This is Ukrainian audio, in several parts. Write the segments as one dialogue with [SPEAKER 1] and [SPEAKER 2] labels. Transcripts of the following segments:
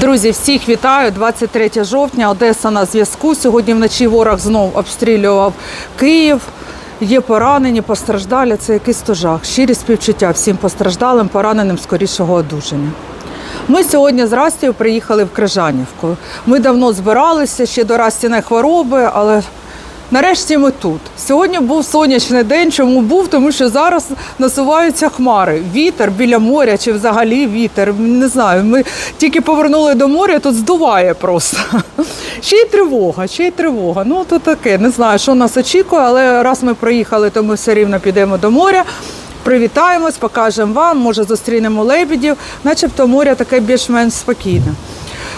[SPEAKER 1] Друзі, всіх вітаю. 23 жовтня, Одеса на зв'язку. Сьогодні вночі ворог знов обстрілював Київ. Є поранені, постраждалі. Це якийсь тожах. Щирі співчуття всім постраждалим, пораненим скорішого одужання. Ми сьогодні з Растію приїхали в Крижанівку. Ми давно збиралися ще до Растіної хвороби, але нарешті ми тут. Сьогодні був сонячний день. Чому був? Тому що зараз насуваються хмари. Вітер біля моря чи взагалі вітер. Не знаю. Ми тільки повернули до моря, тут здуває просто. Ще й тривога, ще й тривога. Ну то таке. Не знаю, що нас очікує, але раз ми приїхали, то ми все рівно підемо до моря. Привітаємось, покажемо вам, може зустрінемо лебідів, начебто море таке більш-менш спокійне.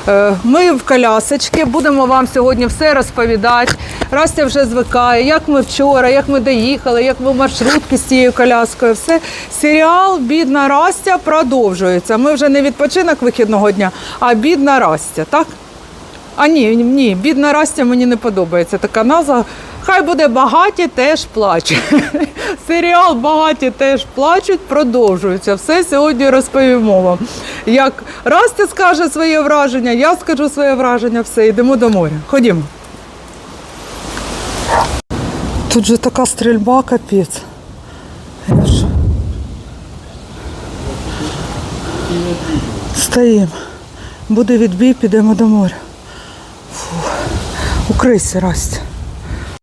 [SPEAKER 1] Е, Ми в колясочці, будемо вам сьогодні все розповідати. Растя вже звикає, як ми вчора, як ми доїхали, як ми маршрутки з цією коляскою. Все. Серіал Бідна Растя продовжується. Ми вже не відпочинок вихідного дня, а бідна Растя, так? А ні, ні, бідна Растя мені не подобається така назва. Хай буде багаті теж плачуть. Серіал Багаті теж плачуть, продовжується. Все сьогодні розповімо вам. Як Растя скаже своє враження, я скажу своє враження, все, йдемо до моря. Ходімо. Тут же така стрільба, капець. Стоїмо. Буде відбій, підемо до моря. Укрийся, Растя.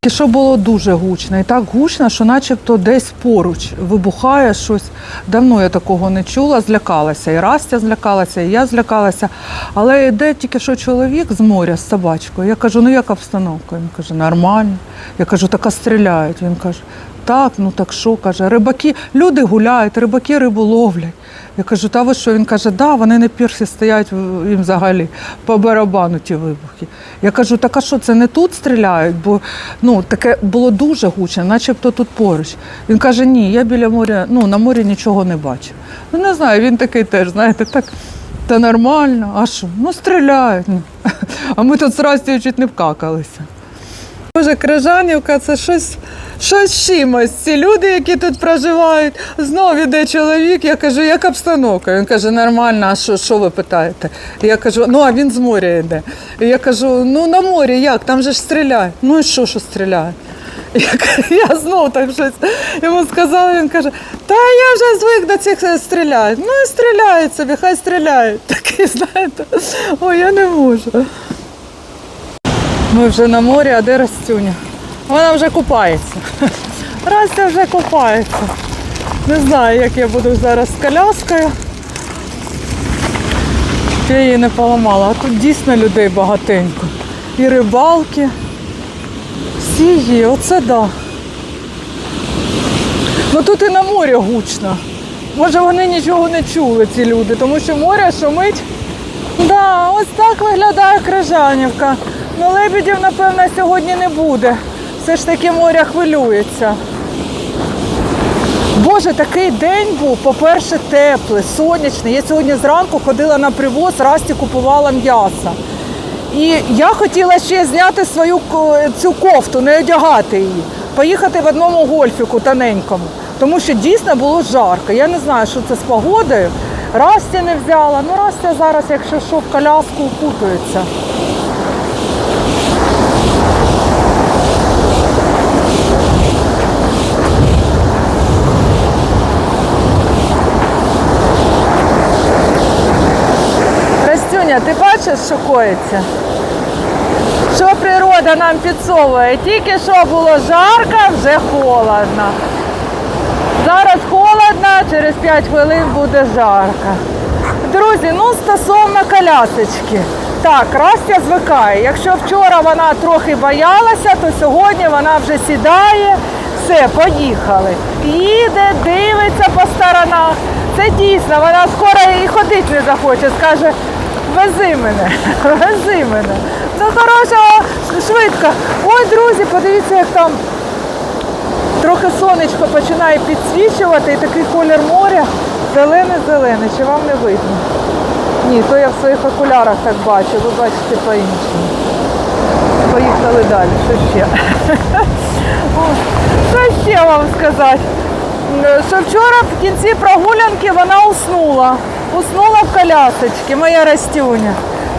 [SPEAKER 1] І що було дуже гучно, і так гучно, що начебто десь поруч вибухає щось. Давно я такого не чула, злякалася. І Растя злякалася, і я злякалася. Але йде тільки що чоловік з моря з собачкою. Я кажу, ну як обстановка? Він каже, нормально. Я кажу, така стріляють. Він каже, так, ну так що каже, рибаки, люди гуляють, рибаки рибу ловлять. Я кажу, та ви що? Він каже, да, вони на пірсі стоять їм взагалі по барабану ті вибухи. Я кажу, так а що це не тут стріляють? Бо ну таке було дуже гучно, начебто тут поруч. Він каже, ні, я біля моря, ну на морі нічого не бачив. Ну не знаю, він такий теж, знаєте, так. Та нормально, а що? Ну стріляють. Ну. А ми тут з Растю чуть не вкакалися. Боже, Крижанівка це щось, щось з чимось. Ці люди, які тут проживають, знову іде чоловік. Я кажу, як обстановка? Він каже, нормально, а що, що ви питаєте? Я кажу, ну а він з моря йде. Я кажу, ну на морі як? Там же ж стріляють. Ну і що, що стріляють? Я, я знов так щось йому сказала, він каже, та я вже звик до цих е, стріляють. Ну і стріляють собі, хай стріляють. Такий, знаєте, ой, я не можу. Ми вже на морі, а де Растюня? Вона вже купається. Растя вже купається. Не знаю, як я буду зараз з коляскою. Я її не поламала, а тут дійсно людей багатенько. І рибалки. Всі є, оце да. Ну тут і на морі гучно. Може вони нічого не чули, ці люди, тому що море шумить. Да, ось так виглядає Крижанівка. Ну, лебедів, напевно, сьогодні не буде. Все ж таки море хвилюється. Боже, такий день був, по-перше, теплий, сонячний. Я сьогодні зранку ходила на привоз, Расті купувала м'ясо. І я хотіла ще зняти свою цю кофту, не одягати її, поїхати в одному гольфіку тоненькому, тому що дійсно було жарко. Я не знаю, що це з погодою. Расті не взяла. Ну, Растя зараз, якщо що, в коляску укутується. Ти бачиш, що коїться? Що природа нам підсовує? Тільки що було жарко, вже холодно. Зараз холодно, через 5 хвилин буде жарко. Друзі, ну стосовно колясочки. Так, Растя звикає. Якщо вчора вона трохи боялася, то сьогодні вона вже сідає. Все, поїхали. Їде, дивиться по сторонах. Це дійсно, вона скоро і ходити не захоче. Скаже, вези мене, вези мене. Ну хорошого, швидко. Ой, друзі, подивіться, як там Трохи сонечко починає підсвічувати і такий колір моря зелений-зелений, чи вам не видно? Ні, то я в своїх окулярах так бачу, ви бачите по-іншому. Поїхали далі, що ще? Що ще вам сказати? Що вчора в кінці прогулянки вона уснула. Уснула в колясочці, моя Растюня.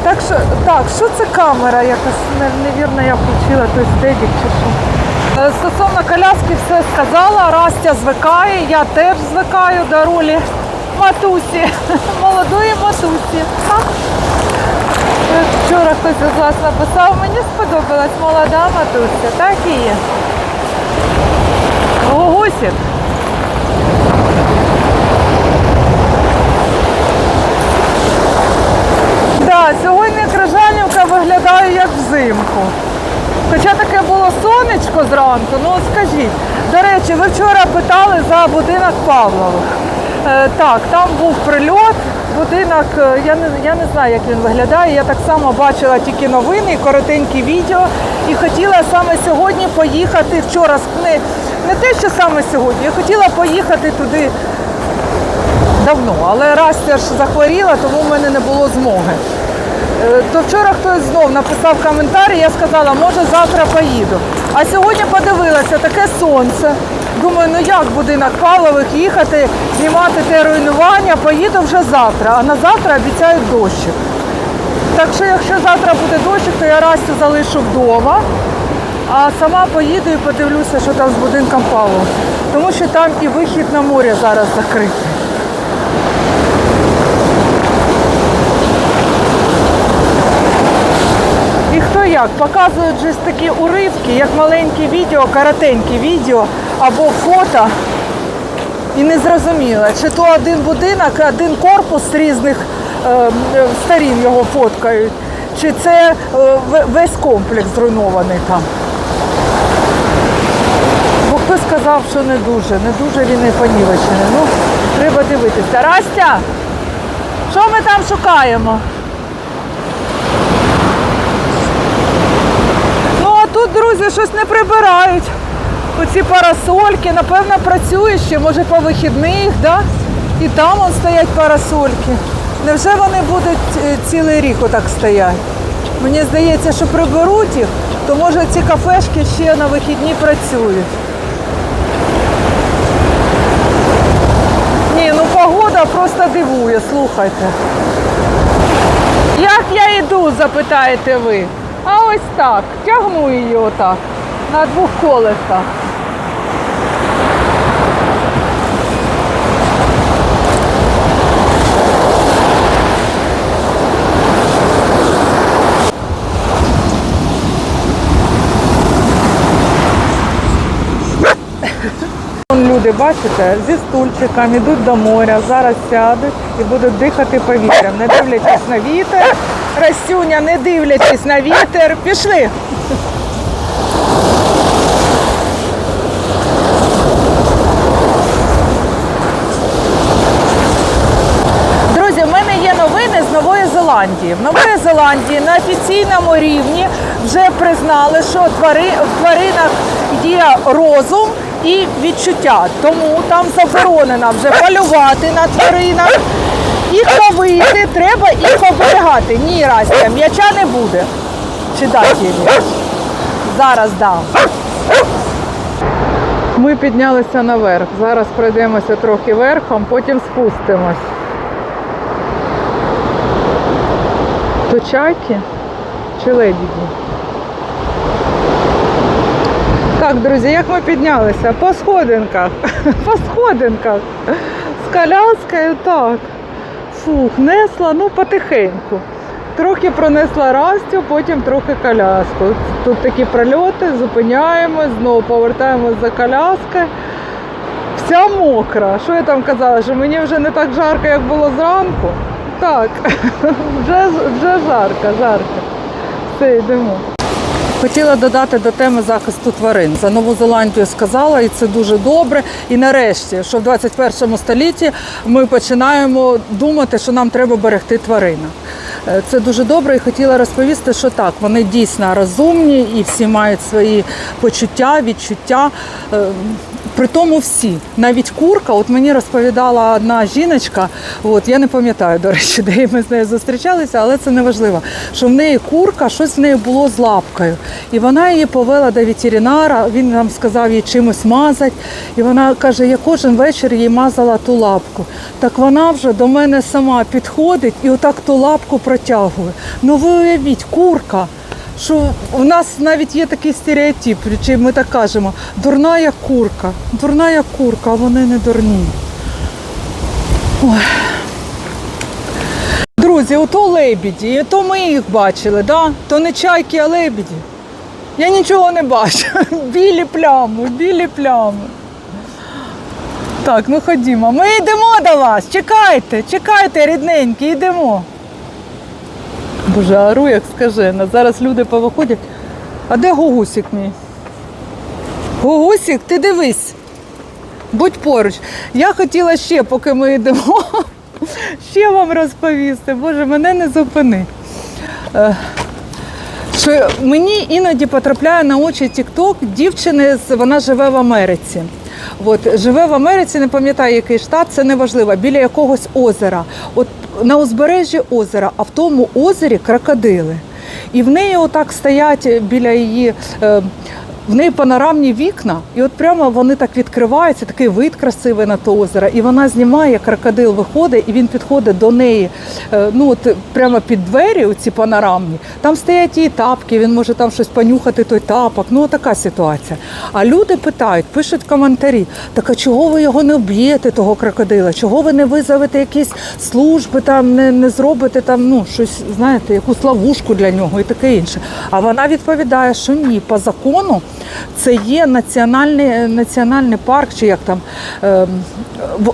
[SPEAKER 1] Так що, так, що це камера? Якось невірно я включила той стедік чи що. Е, Стосовно коляски все сказала, Растя звикає, я теж звикаю до ролі матусі, молодої матусі. Ха. Е, Вчора хтось із вас написав, мені сподобалась молода матуся, так і є. Гугусік. Да, сьогодні Крижанівка виглядає як взимку. Хоча таке було сонечко зранку, ну скажіть. До речі, ви вчора питали за будинок Павлових. Е, так, там був прильот, будинок, е, я не, я не знаю, як він виглядає. Я так само бачила тільки новини коротенькі відео. І хотіла саме сьогодні поїхати вчора. Не, не те, що саме сьогодні, я хотіла поїхати туди давно, але Растя ж захворіла, тому в мене не було змоги. Е, То вчора хтось знов написав коментар, і я сказала, може завтра поїду. А сьогодні подивилася, таке сонце. Думаю, ну як будинок Павлових їхати, знімати те руйнування, поїду вже завтра. А на завтра обіцяють дощик. Так що якщо завтра буде дощик, то я Растю залишу вдома, а сама поїду і подивлюся, що там з будинком Павлових. Тому що там і вихід на море зараз закритий. І хто як? Показують же такі уривки, як маленькі відео, коротенькі відео або фото. І не зрозуміло, чи то один будинок, один корпус з різних е, е, сторін його фоткають, чи це е, весь комплекс зруйнований там. Бо хтось сказав, що не дуже, не дуже він і понівечений. Ну, треба дивитися. Растя, що ми там шукаємо? Ну а тут, друзі, щось не прибирають. Оці парасольки, напевно, працює ще, може по вихідних, да? І там он стоять парасольки. Невже вони будуть е, цілий рік отак стоять? Мені здається, що приберуть їх, то може ці кафешки ще на вихідні працюють. Ні, ну погода просто дивує, слухайте. Як я йду, запитаєте ви? А ось так, тягну її отак, на двох колесах. Люди, бачите, зі стульчиком йдуть до моря, зараз сядуть і будуть дихати повітрям, не дивлячись на вітер. Растюня, не дивлячись на вітер. Пішли. Друзі, в мене є новини з Нової Зеландії. В Нової Зеландії на офіційному рівні вже признали, що твари, в тваринах є розум і відчуття. Тому там заборонено вже полювати на тваринах. Їх ловити, треба їх оберігати. Ні, Растя, м'яча не буде. Чи дати її? Зараз дам. Ми піднялися наверх. Зараз пройдемося трохи верхом, потім спустимось. То чайки чи лебіді? Так, друзі, як ми піднялися? По сходинках. По сходинках. З коляскою так. Фух, несла, ну потихеньку. Трохи пронесла Растю, потім трохи коляску. Тут такі прольоти, зупиняємось, знову повертаємось за коляскою. Вся мокра. Що я там казала? Що мені вже не так жарко, як було зранку? Так, вже, вже жарко, жарко. Все, йдемо. Хотіла додати до теми захисту тварин. За Нову Зеландію сказала, і це дуже добре. І нарешті, що в 21 столітті ми починаємо думати, що нам треба берегти тваринок. Е, Це дуже добре і хотіла розповісти, що так, вони дійсно розумні і всі мають свої почуття, відчуття. Е, При тому всі, навіть курка, от мені розповідала одна жіночка, от я не пам'ятаю, до речі, де ми з нею зустрічалися, але це не важливо. Що в неї курка, щось в неї було з лапкою. І вона її повела до ветеринара, він нам сказав їй чимось мазати. І вона каже, я кожен вечір їй мазала ту лапку. Так вона вже до мене сама підходить і отак ту лапку протягує. Ну ви уявіть, курка що у нас навіть є такий стереотип, чи ми так кажемо, дурна курка, дурна як курка, а вони не дурні. Ой. Друзі, ото лебіді, то ми їх бачили, да? то не чайки, а лебіді. Я нічого не бачу. Білі плями, білі плями. Так, ну ходімо. Ми йдемо до вас. Чекайте, чекайте, рідненькі, йдемо. Боже, ару, як скажена. Зараз люди повиходять. А де Гогусік мій? Гогусік, ти дивись. Будь поруч. Я хотіла ще, поки ми йдемо, ще вам розповісти. Боже, мене не зупини. Е, Що мені іноді потрапляє на очі Тікток дівчини, вона живе в Америці. От, живе в Америці, не пам'ятаю, який штат, це не важливо, біля якогось озера. От на узбережжі озера, а в тому озері крокодили. І в неї отак стоять біля її. В неї панорамні вікна, і от прямо вони так відкриваються, такий вид красивий на то озеро. І вона знімає, як крокодил виходить, і він підходить до неї. е, Ну от прямо під двері, ці панорамні. Там стоять її тапки, він може там щось понюхати, той тапок. Ну така ситуація. А люди питають, пишуть коментарі: так а чого ви його не вб'єте, того крокодила? Чого ви не визовете якісь служби, там не, не зробите там, ну щось, знаєте, якусь ловушку для нього і таке інше. А вона відповідає, що ні, по закону це є національний, національний парк, чи як там е,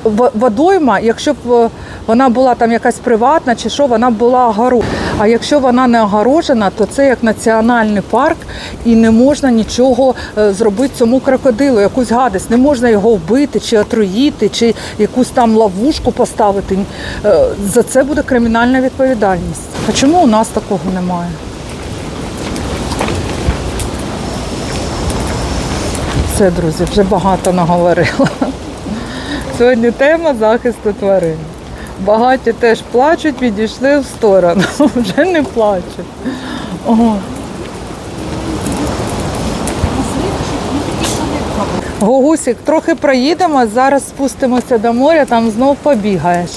[SPEAKER 1] в- водойма, якщо б е, вона була там якась приватна чи що, вона була огорожена. А якщо вона не огорожена, то це як національний парк і не можна нічого е, зробити цьому крокодилу, якусь гадость. Не можна його вбити чи отруїти, чи якусь там ловушку поставити. Е, За це буде кримінальна відповідальність. А чому у нас такого немає? Все, друзі, вже багато наговорила. Сьогодні тема захисту тварин. Багаті теж плачуть, відійшли в сторону. Вже не плачуть. Ого. Гугусик, трохи проїдемо, зараз спустимося до моря, там знов побігаєш.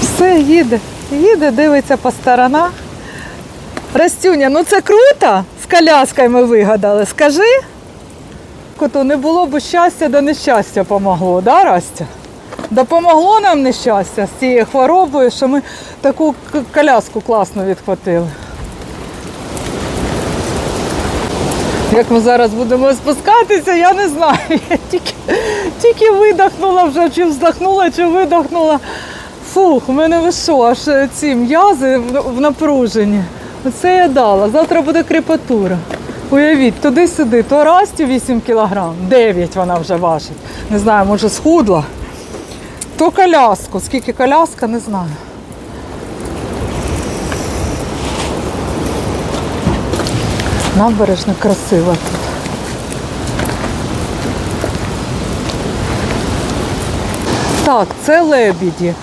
[SPEAKER 1] Все, їде. Їде, дивиться по сторонах. Растюня, ну це круто. З коляскою ми вигадали. Скажи. Коту, не було б щастя, до нещастя помогло, да, Растя? Допомогло нам нещастя з цією хворобою, що ми таку коляску класно відхватили. Як ми зараз будемо спускатися, я не знаю. Я тільки, тільки видихнула вже, чи вздохнула, чи видихнула. Фух, у мене ви що, аж е, ці м'язи в напруженні. Оце я дала. Завтра буде крепатура. Уявіть, туди-сюди, то Расті 8 кілограм, 9 вона вже важить. Не знаю, може схудла. То коляску. Скільки коляска, не знаю. Набережна красива тут. Так, це лебіді.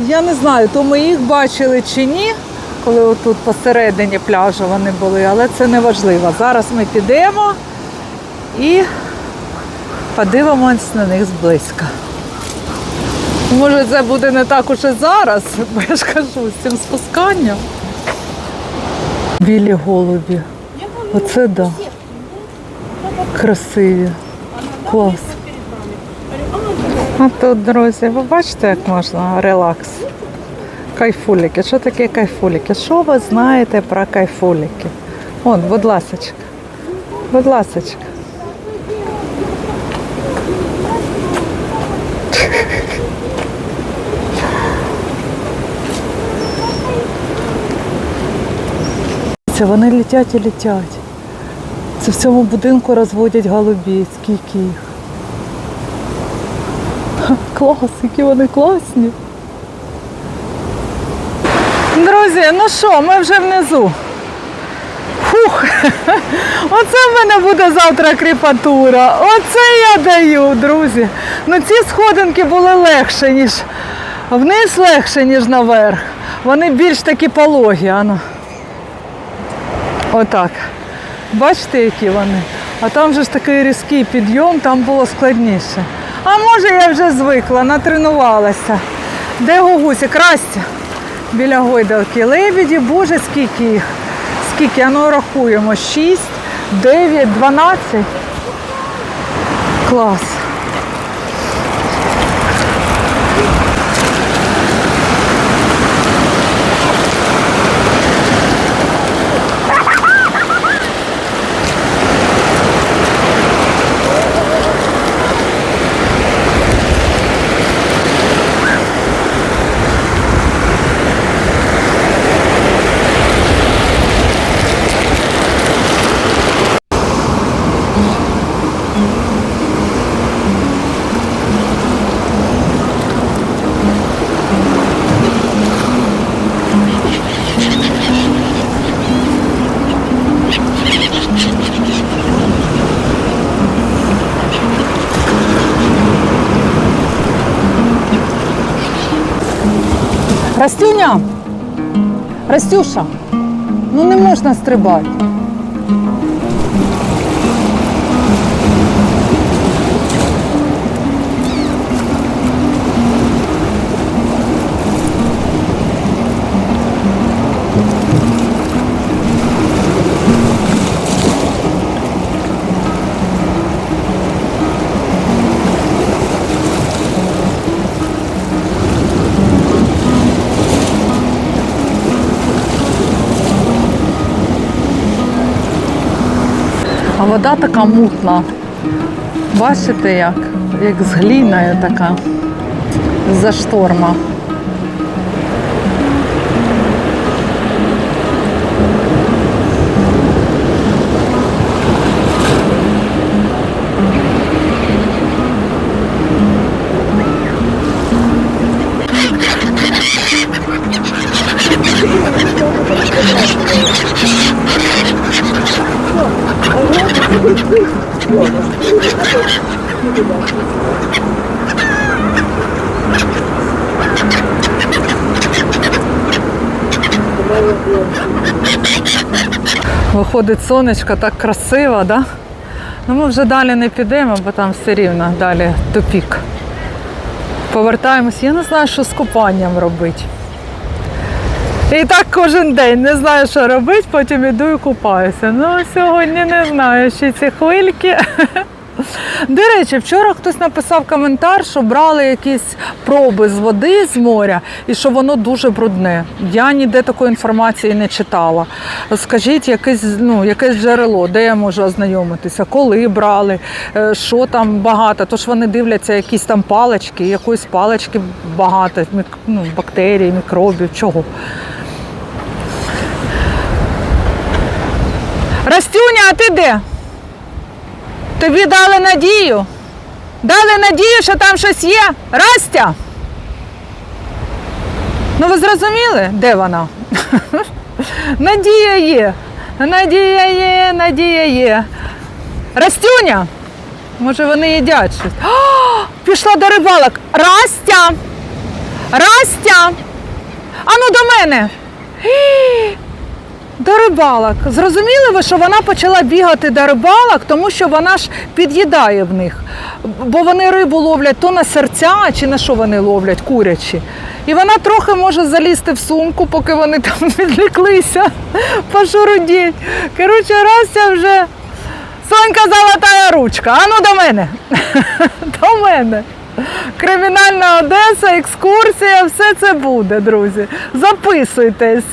[SPEAKER 1] Я не знаю, то ми їх бачили чи ні, коли отут посередині пляжу вони були, але це не важливо. Зараз ми підемо і подивимось на них зблизька. Може, це буде не так уж і зараз, бо я ж кажу, з цим спусканням. Білі голубі. Оце да. Красиві. Клас. А тут, друзі, ви бачите, як можна релакс. Кайфуліки. Що таке кайфуліки? Що ви знаєте про кайфуліки? От, будь ласочка. Будь ласочка. Це вони летять і летять. Це в цьому будинку розводять голубі. Скільки їх. Клас, які вони класні. Друзі, ну що, ми вже внизу. Фух! Оце в мене буде завтра кріпатура. Оце я даю, друзі. Ну ці сходинки були легше, ніж вниз легше, ніж наверх. Вони більш такі пологі. Ано. Отак. Бачите, які вони? А там же ж такий різкий підйом, там було складніше. А може я вже звикла, натренувалася. Де гугусі? Крастя. Біля гойдалки. Лебіді, боже, скільки їх. Скільки? А ну рахуємо. 6, 9, 12. Клас. Растюша! Ну не можна стрибати. Вода така мутна. Бачите, як? Як з така. За шторма. Виходить сонечко, так красиво, да? Ну ми вже далі не підемо, бо там все рівно далі тупік. Повертаємось. Я не знаю, що з купанням робити. І так кожен день не знаю, що робити, потім іду і купаюся. Ну, сьогодні не знаю, ще ці хвильки. До речі, вчора хтось написав коментар, що брали якісь проби з води з моря і що воно дуже брудне. Я ніде такої інформації не читала. Скажіть, якесь, ну, якесь джерело, де я можу ознайомитися, коли брали, е, що там багато. Тож вони дивляться якісь там палички, якоїсь палички багато, ну, бактерій, мікробів, чого. Растюня, а ти де? Тобі дали надію. Дали надію, що там щось є. Растя. Ну ви зрозуміли, де вона? Надія є. Надія є, надія є. Растюня. Може вони їдять щось. О, пішла до рибалок. Растя. Растя. Ану до мене. До рибалок. Зрозуміли ви, що вона почала бігати до рибалок, тому що вона ж під'їдає в них. Бо вони рибу ловлять то на серця, чи на що вони ловлять, курячі. І вона трохи може залізти в сумку, поки вони там відліклися, пошурудіть. Коротше, Растя вже Сонька золотая ручка. Ану до мене. До мене. Кримінальна Одеса, екскурсія, все це буде, друзі. Записуйтесь.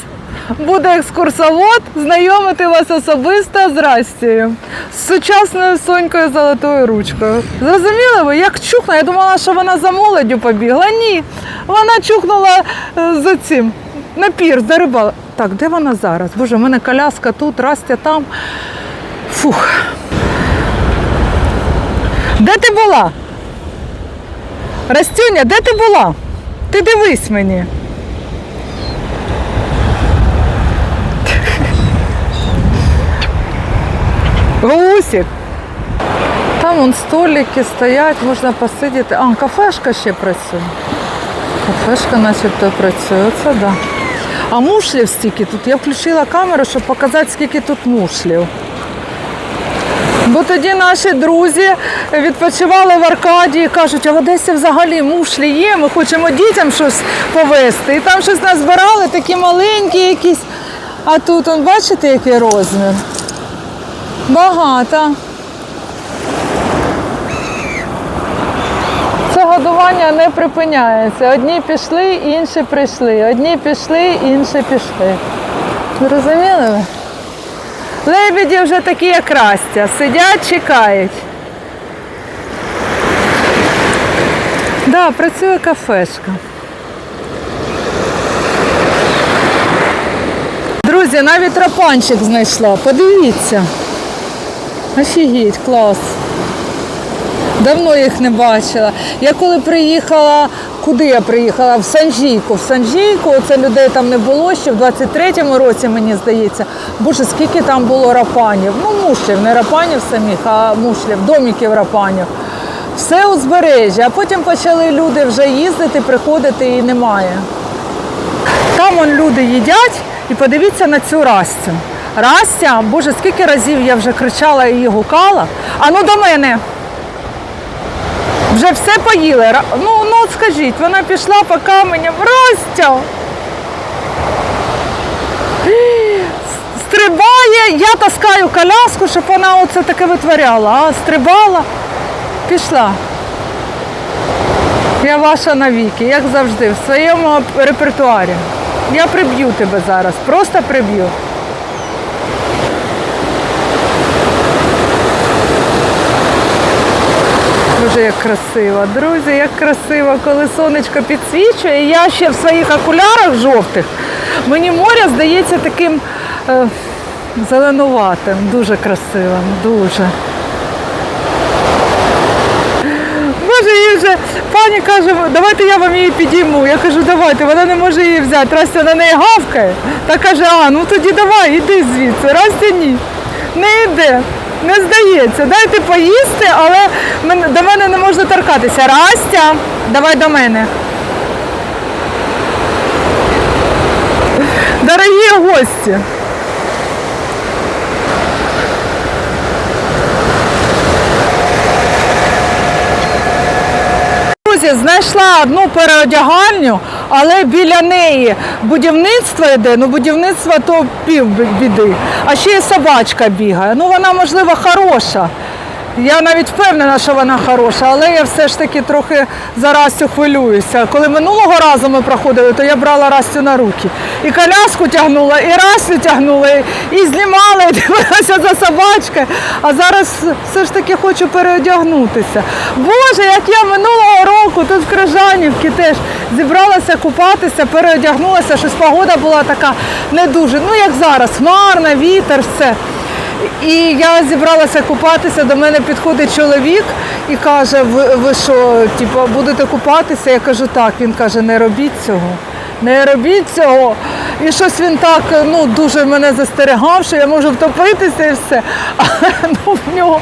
[SPEAKER 1] Буде екскурсовод знайомити вас особисто з Растією, з сучасною Сонькою золотою ручкою. Зрозуміли ви, як чухнула? Я думала, що вона за молоддю побігла. Ні, вона чухнула е, за цим на пір, за рибал. Так, де вона зараз? Боже, в мене коляска тут, Растя там. Фух. Де ти була? Растюня, де ти була? Ти дивись мені. Гусік. Там вон столики стоять, можна посидіти. А, кафешка ще працює. Кафешка начебто працює, це да. А мушлів стільки тут. Я включила камеру, щоб показати, скільки тут мушлів. Бо тоді наші друзі відпочивали в Аркадії, кажуть, а в Одесі взагалі мушлі є, ми хочемо дітям щось повезти. І там щось назбирали, такі маленькі якісь. А тут, он, бачите, який розмір? Багато. Це годування не припиняється. Одні пішли, інші прийшли. Одні пішли, інші пішли. Зрозуміли ви? Лебеді вже такі, як Растя, сидять, чекають. Да, працює кафешка. Друзі, навіть тропанчик знайшла. Подивіться. Офігеть, клас. Давно їх не бачила. Я коли приїхала, куди я приїхала? В Санжійку. В Санжійку це людей там не було ще в 23-му році, мені здається. Боже, скільки там було рапанів. Ну, мушлів, не рапанів самих, а мушлів, доміків рапанів. Все узбережжя. А потім почали люди вже їздити, приходити і немає. Там он люди їдять і подивіться на цю Растю. Растя, боже, скільки разів я вже кричала і гукала. А ну до мене. Вже все поїли. Ну, ну скажіть, вона пішла по каменям. Ростя! Стрибає, я таскаю коляску, щоб вона оце таке витворяла. А стрибала, пішла. Я ваша навіки, як завжди, в своєму репертуарі. Я приб'ю тебе зараз, просто приб'ю. Дуже як красиво. Друзі, як красиво, коли сонечко підсвічує. Я ще в своїх окулярах жовтих. Мені море здається таким е, зеленуватим. Дуже красивим, дуже. Боже, їй вже пані каже, давайте я вам її підійму. Я кажу, давайте, вона не може її взяти. Растя на неї гавкає. Та каже, а ну тоді давай, іди звідси. Растя ні. Не йде. Не здається. Дайте поїсти, але до мене не можна торкатися. Растя, давай до мене. Дорогі гості. Друзі, знайшла одну переодягальню, але біля неї будівництво йде, ну будівництво то пів біди. А ще й собачка бігає. Ну вона, можливо, хороша. Я навіть впевнена, що вона хороша, але я все ж таки трохи за Растю хвилююся. Коли минулого разу ми проходили, то я брала Растю на руки. І коляску тягнула, і Растю тягнула, і, знімала, і дивилася за собачкою. А зараз все ж таки хочу переодягнутися. Боже, як я минулого року тут в Крижанівці теж зібралася купатися, переодягнулася, щось погода була така не дуже. Ну як зараз, хмарна, вітер, все. І я зібралася купатися, до мене підходить чоловік і каже, ви, ви що, типу, будете купатися? Я кажу, так. Він каже, не робіть цього. Не робіть цього. І щось він так ну, дуже мене застерегав, що я можу втопитися і все. Але ну, в нього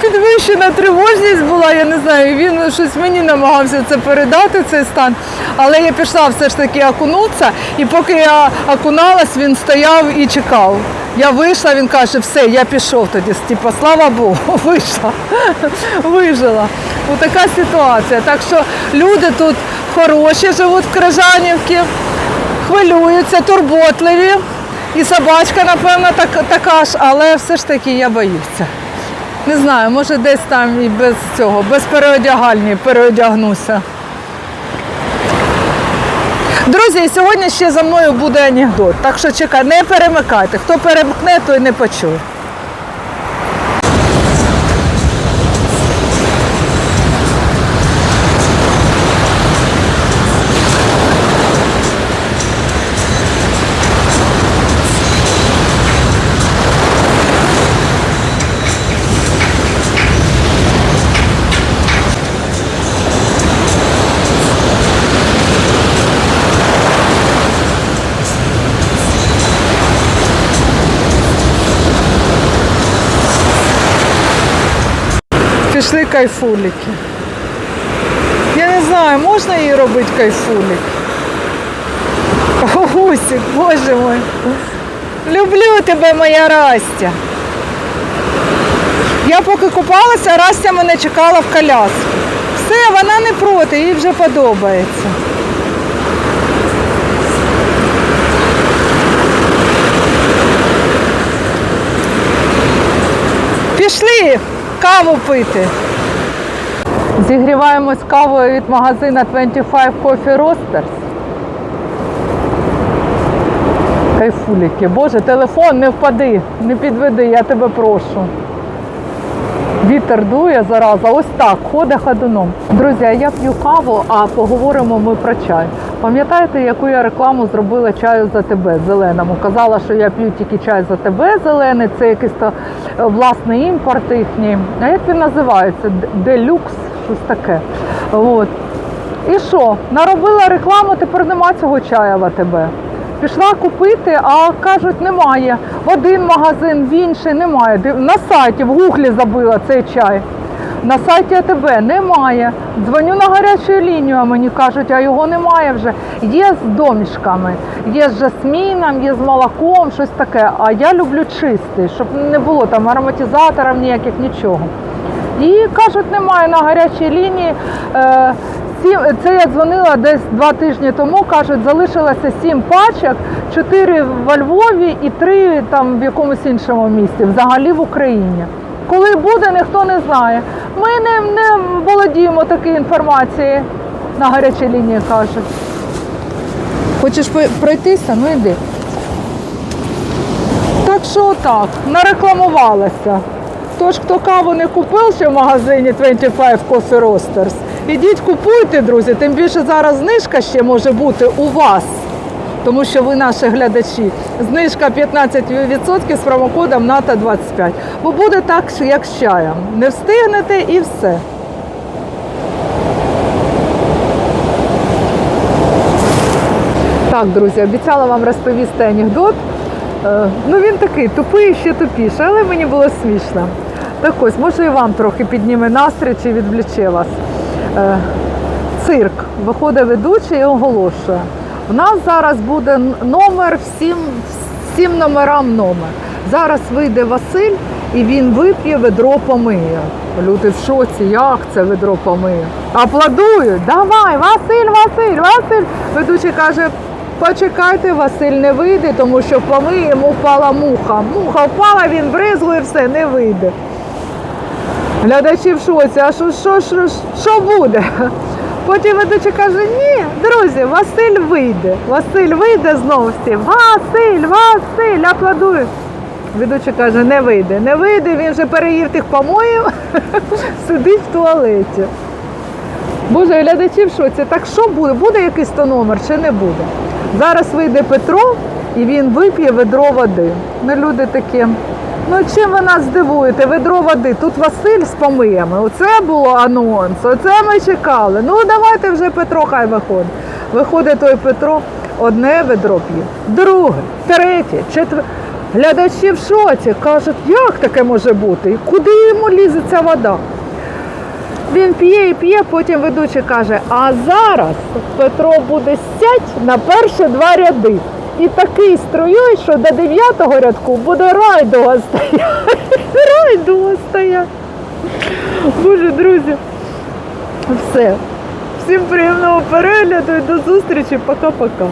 [SPEAKER 1] підвищена тривожність була, я не знаю, він щось мені намагався це передати, цей стан. Але я пішла все ж таки окунутися, і поки я окуналась, він стояв і чекав. Я вийшла, він каже, все, я пішов тоді. Типа, слава Богу, вийшла, вижила. Ось така ситуація. Так що люди тут хороші живуть в Крижанівці, хвилюються, турботливі. І собачка, напевно, так, така ж, але все ж таки я боюся. Не знаю, може десь там і без цього, без переодягальні переодягнуся. Друзі, сьогодні ще за мною буде анекдот. Так що чекай, не перемикайте. Хто перемкне, той не почує. Пішли кайфулики. Я не знаю, можна їй робити кайфулик? Гусик, боже мой. Люблю тебе, моя Растя. Я поки купалася, Растя мене чекала в коляску. Все, вона не проти, їй вже подобається. Пішли каву пити. Зігріваємось кавою від магазина 25 Coffee Roasters. Кайфуліки. Боже, телефон не впади, не підведи, я тебе прошу. Вітер дує зараза, ось так, ходить ходуном. Друзі, я п'ю каву, а поговоримо ми про чай. Пам'ятаєте, яку я рекламу зробила чаю за тебе зеленому? Казала, що я п'ю тільки чай за тебе зелений, це якийсь то власний імпорт їхній. А як він називається? Делюкс, щось таке. От. І що? Наробила рекламу, тепер нема цього чая в АТБ. Пішла купити, а кажуть, немає. В один магазин, в інший немає. На сайті в гуглі забила цей чай. На сайті АТБ немає. Дзвоню на гарячу лінію, а мені кажуть, а його немає вже. Є з домішками, є з жасміном, є з молоком, щось таке. А я люблю чистий, щоб не було там ароматизаторів ніяких, нічого. І кажуть, немає на гарячій лінії. Е, це я дзвонила десь два тижні тому. Кажуть, залишилося сім пачок, чотири во Львові і три там в якомусь іншому місті, взагалі в Україні. Коли буде, ніхто не знає. Ми не, не володіємо такою інформацією на гарячій лінії кажуть. Хочеш пройтися? Ну йди. Так що так, нарекламувалася. Тож, хто каву не купив ще в магазині 25 Coffee Roasters, ідіть купуйте, друзі. Тим більше зараз знижка ще може бути у вас, тому що ви наші глядачі. Знижка 15% з промокодом НАТО 25. Бо буде так, як з чаєм. Не встигнете і все. Так, друзі, обіцяла вам розповісти анекдот. Е, Ну він такий тупий, ще тупіше, але мені було смішно. Так ось, може і вам трохи підніме настрій чи відвлече вас. Е, Цирк. Виходить ведучий і оголошує. У нас зараз буде номер всім, всім номерам номер. Зараз вийде Василь і він вип'є ведро помиє. Люди в шоці, як це ведро помиє? Аплодують, давай, Василь, Василь, Василь. Ведучий каже, почекайте, Василь не вийде, тому що помиє йому впала муха. Муха впала, він бризгує, все, не вийде. Глядачі в шоці, а що, що, що, що буде? Потім ведучий каже, ні, друзі, Василь вийде. Василь вийде знову всім. Василь, Василь, аплодують. Ведучий каже, не вийде, не вийде, він вже переїв тих помоїв, сидить в туалеті. Боже, глядачі в шоці. Так що буде? Буде якийсь то номер чи не буде? Зараз вийде Петро і він вип'є ведро води. Ну, люди такі. Ну чим ви нас здивуєте? Ведро води. Тут Василь з помиями. Оце було анонс. Оце ми чекали. Ну давайте вже Петро хай виходить. Виходить той Петро, одне ведро п'є, друге, третє, четверте. Глядачі в шоці кажуть, як таке може бути? Куди йому лізе ця вода? Він п'є і п'є, потім ведучий каже, а зараз Петро буде сядь на перші два ряди. І такий струєй, що до дев'ятого рядку буде райдуга стояти. Райдуга стояти. Боже, друзі, все. Всім приємного перегляду і до зустрічі. Пока-пока.